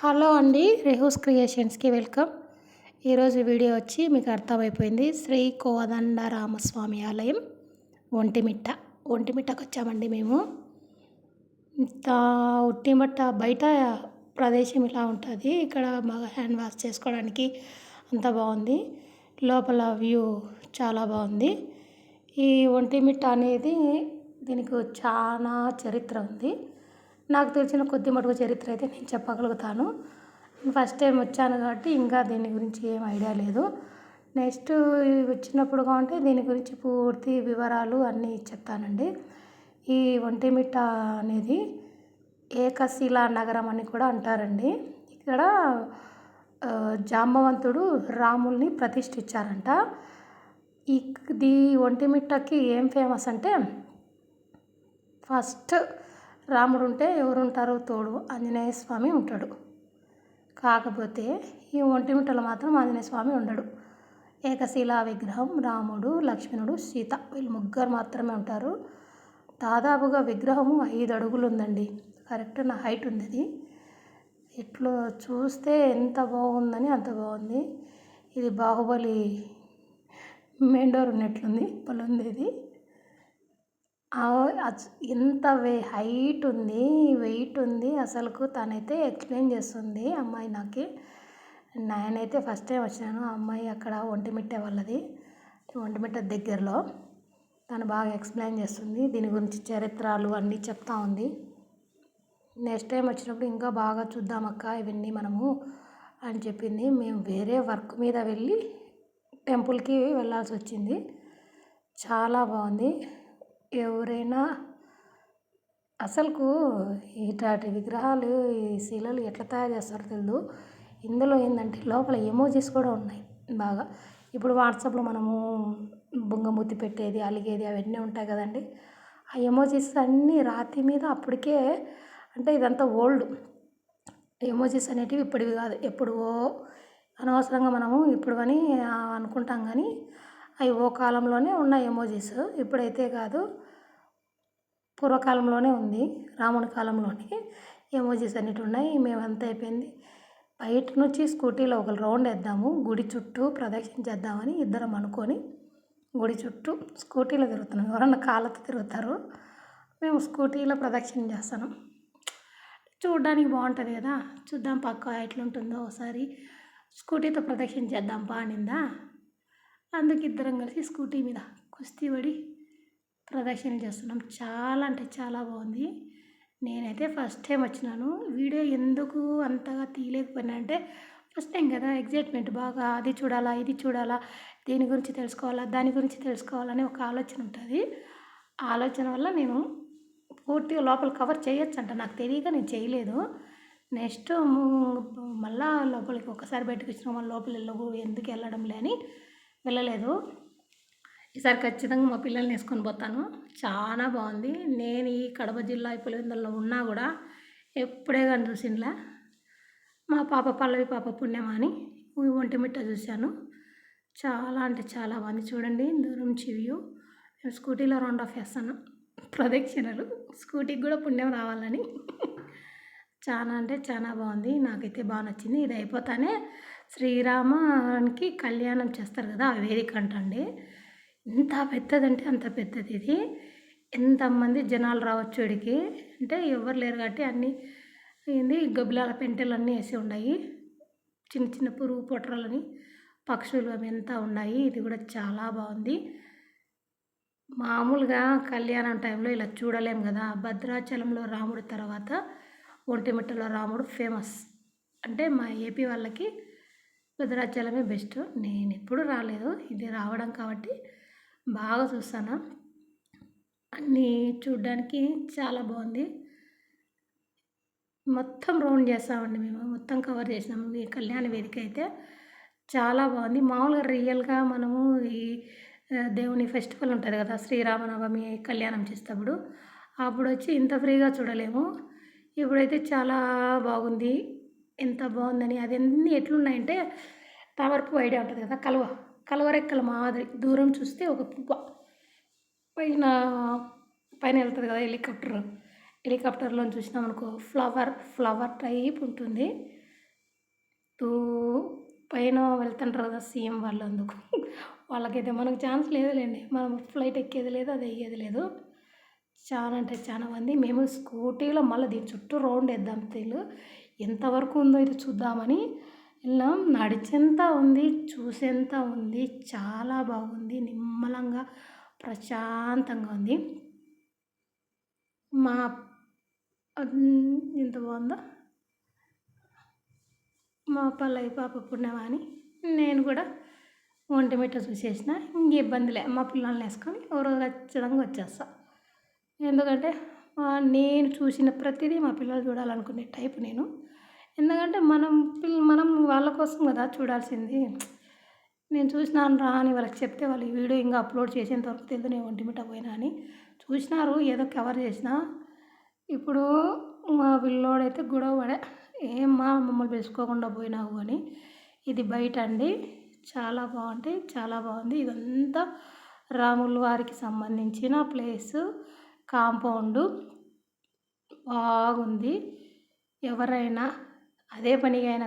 Hello అండి రెహూస్ క్రియేషన్స్కి welcome. ఈరోజు video వచ్చి మీకు అర్థమైపోయింది శ్రీ కోదండ రామస్వామి ఆలయం ఒంటిమిట్ట. ఒంటిమిట్టకు వచ్చామండి మేము. ఇంత ఒంటిమిట్ట బయట ప్రదేశం ఇలా ఉంటుంది. ఇక్కడ బాగా హ్యాండ్ వాష్ చేసుకోవడానికి అంత బాగుంది. లోపల వ్యూ చాలా బాగుంది. ఈ ఒంటిమిట్ట అనేది దీనికి చాలా చరిత్ర ఉంది. నాకు తెలిసిన కొద్ది మటుకు చరిత్ర అయితే నేను చెప్పగలుగుతాను. ఫస్ట్ టైం వచ్చాను కాబట్టి ఇంకా దీని గురించి ఏం ఐడియా లేదు. నెక్స్ట్ వచ్చినప్పుడు కాబట్టి దీని గురించి పూర్తి వివరాలు అన్నీ చెప్తానండి. ఈ ఒంటిమిట్ట అనేది ఏకశిలా నగరం అని కూడా అంటారండి. ఇక్కడ జాంబవంతుడు రాముల్ని ప్రతిష్ఠించారంట. ఈ ఒంటిమిట్టకి ఏం ఫేమస్ అంటే ఫస్ట్ రాముడు ఉంటే ఎవరుంటారు తోడు ఆంజనేయ స్వామి ఉంటాడు. కాకపోతే ఈ ఒంటిమిట్టలో మాత్రం ఆంజనేయ స్వామి ఉండడు. ఏకశిలా విగ్రహం రాముడు లక్ష్మణుడు సీత వీళ్ళు ముగ్గురు మాత్రమే ఉంటారు. దాదాపుగా విగ్రహము ఐదు అడుగులు ఉందండి కరెక్ట్ నా హైట్ ఉంది అది ఇట్లా చూస్తే ఎంత బాగుందని అంత బాగుంది. ఇది బాహుబలి మెయిన్ డోర్ ఉన్నట్లుంది. ఉంది ఇది. ఇంత వే హైట్ ఉంది వెయిట్ ఉంది అసలుకు తనైతే ఎక్స్ప్లెయిన్ చేస్తుంది అమ్మాయి నాకు. నేనైతే ఫస్ట్ టైం వచ్చినాను ఆ అమ్మాయి అక్కడ ఒంటిమిట్ట వాళ్ళది ఒంటిమిట్ట దగ్గరలో. తను బాగా ఎక్స్ప్లెయిన్ చేస్తుంది దీని గురించి చరిత్రలు అన్నీ చెప్తా ఉంది. నెక్స్ట్ టైం వచ్చినప్పుడు ఇంకా బాగా చూద్దాం అక్క ఇవన్నీ మనము అని చెప్పింది. మేము వేరే వర్క్ మీద వెళ్ళి టెంపుల్కి వెళ్ళాల్సి వచ్చింది. చాలా బాగుంది. ఎవరైనా అసలుకు ఇట్లాంటి విగ్రహాలు ఈ శిలలు ఎట్లా తయారు చేస్తారో తెలియదు ఇందులో ఏంటంటే లోపల ఎమోజీస్ కూడా ఉన్నాయి బాగా. ఇప్పుడు వాట్సాప్లో మనము బుంగమూతి పెట్టేది అలిగేది అవన్నీ ఉంటాయి కదండి. ఆ ఎమోజీస్ అన్నీ రాతి మీద అప్పటికే అంటే ఇదంతా ఓల్డ్ ఎమోజీస్ అనేటివి ఇప్పటివి కాదు ఎప్పుడో అనవసరంగా మనము ఇప్పుడు అని అనుకుంటాం కానీ అవి ఓ కాలంలోనే ఉన్న ఎమోజీస్ ఇప్పుడైతే కాదు పూర్వకాలంలోనే ఉంది. రాముని కాలంలోనే ఎమోజీస్ అన్నిటి ఉన్నాయి. మేమంతా అయిపోయింది. బయట నుంచి స్కూటీలో ఒక రౌండ్ వేద్దాము. గుడి చుట్టూ ప్రదక్షిణ చేద్దామని ఇద్దరం అనుకొని గుడి చుట్టూ స్కూటీలో తిరుగుతున్నాం. ఎవరన్నా కాళ్ళతో తిరుగుతారు మేము స్కూటీలో ప్రదక్షిణ చేస్తాను చూడడానికి బాగుంటుంది కదా. చూద్దాం పక్క ఎట్లుంటుందో ఒకసారి. స్కూటీతో ప్రదక్షిణ చేద్దాం బానిందా అందుకు ఇద్దరం కలిసి స్కూటీ మీద కుస్తీ పడి ప్రదక్షిణ చేస్తున్నాం. చాలా అంటే చాలా బాగుంది. నేనైతే ఫస్ట్ టైం వచ్చినాను. వీడియో ఎందుకు అంతగా తీయలేకపోయినా అంటే ఫస్ట్ టైం కదా ఎగ్జైట్మెంట్ బాగా అది చూడాలా ఇది చూడాలా దీని గురించి తెలుసుకోవాలా దాని గురించి తెలుసుకోవాలని ఒక ఆలోచన ఉంటుంది. ఆలోచన వల్ల నేను పూర్తిగా లోపల కవర్ చేయొచ్చు అంట నాకు తెలియక నేను చేయలేదు. నెక్స్ట్ మళ్ళా లోపలికి ఒకసారి బయటకు వచ్చిన మళ్ళీ లోపల వెళ్ళవు ఎందుకు వెళ్ళడం లేని వెళ్ళలేదు. ఈసారి ఖచ్చితంగా మా పిల్లల్ని వేసుకొని పోతాను. చాలా బాగుంది. నేను ఈ కడప జిల్లా పులివెందులలో ఉన్నా కూడా ఎప్పుడే కానీ చూసిండ్లా మా పాప పల్లవి పాప పుణ్యమాని ఒంటిమిట్ట చూశాను. చాలా అంటే చాలా బాగుంది. చూడండి దూరం నుంచి వ్యూ మేము స్కూటీలో రౌండ్ ఆఫ్ వేస్తాను. ప్రదక్షిణలు. స్కూటీకి కూడా పుణ్యం రావాలని. చాలా అంటే చాలా బాగుంది. నాకైతే బాగా నచ్చింది. ఇది అయిపోతానే శ్రీరామానికి కళ్యాణం చేస్తారు కదా ఆ వేదిక అంటండి. ఎంత పెద్దదంటే అంత పెద్దది ఇది. ఎంతమంది జనాలు రావచ్చు ఇడికి? అంటే ఎవరు లేరు కాబట్టి అన్నీ ఏంది గబ్బిలాల పెంటలు అన్నీ వేసి ఉన్నాయి. చిన్న చిన్న పురుగు పొట్రలని పక్షులు అవి ఎంత ఉన్నాయి ఇది కూడా చాలా బాగుంది. మామూలుగా కళ్యాణం టైంలో ఇలా చూడలేం కదా భద్రాచలంలో రాముడు తర్వాత ఒంటిమిట్టలో రాముడు ఫేమస్. అంటే మా ఏపీ వాళ్ళకి భద్రాచలమే బెస్ట్. నేను ఎప్పుడు రాలేదు. ఇది రావడం కాబట్టి బాగా చూస్తాను. అన్నీ చూడడానికి చాలా బాగుంది. మొత్తం రౌండ్ చేస్తామండి మేము. మొత్తం కవర్ చేసినాము ఈ కళ్యాణ వేదిక అయితే చాలా బాగుంది. మామూలుగా రియల్గా మనము ఈ దేవుని ఫెస్టివల్ ఉంటుంది కదా శ్రీరామనవమి కళ్యాణం చేసేటప్పుడు. అప్పుడు వచ్చి ఇంత ఫ్రీగా చూడలేము. ఇప్పుడైతే చాలా బాగుంది. ఎంత బాగుందని అది అన్నీ ఎట్లున్నాయంటే తామరపు ఐడియా ఉంటుంది కదా కలువ. కలువరెక్కల మాదిరి. దూరం చూస్తే ఒక పువ్వ పైన పైన వెళ్తుంది కదా హెలికాప్టర్. హెలికాప్టర్లో చూసినాం అనుకో ఫ్లవర్ ఫ్లవర్ టైప్ ఉంటుంది. తూ పైన వెళ్తుంటారు కదా సీఎం వాళ్ళు అందుకు. వాళ్ళకైతే మనకు ఛాన్స్ లేదులేండి. మనం ఫ్లైట్ ఎక్కేది లేదు అది అయ్యేది లేదు. చాలా అంటే చాలా మంది మేము స్కూటీలో మళ్ళీ దీని చుట్టూ రౌండ్ వేద్దాం తెలు. ఎంతవరకు ఉందో ఇది చూద్దామని వెళ్ళాం. నడిచేంత ఉంది చూసేంత ఉంది. చాలా బాగుంది. నిమ్మలంగా ప్రశాంతంగా ఉంది. మా ఎంత బాగుందో? మా పల్లవి పాప పుణ్యమాని నేను కూడా ఒంటిమిట్ట చూసేసిన ఇంక ఇబ్బంది లే. మా పిల్లల్ని వేసుకొని ఓ రోజు ఖచ్చితంగా వచ్చేస్తా. ఎందుకంటే నేను చూసిన ప్రతిదీ మా పిల్లలు చూడాలనుకునే టైప్ నేను. ఎందుకంటే మనం పిల్ల మనం వాళ్ళ కోసం కదా చూడాల్సింది. నేను చూసినాను రా అని వాళ్ళకి చెప్తే వాళ్ళు ఈ వీడియో ఇంకా అప్లోడ్ చేసేంత వరకు తెలియదు నేను ఒంటిమిట పోయినా అని. చూసినారు ఏదో కవర్ చేసిన. ఇప్పుడు మా పిల్లోడైతే గొడవ పడే ఏమ్మా మమ్మల్ని పెంచుకోకుండా పోయినావు అని. ఇది బయట అండి. చాలా బాగుంటాయి చాలా బాగుంది. ఇదంతా రాముల వారికి సంబంధించిన ప్లేసు. కాంపౌండు బాగుంది. ఎవరైనా అదే పనిగా అయినా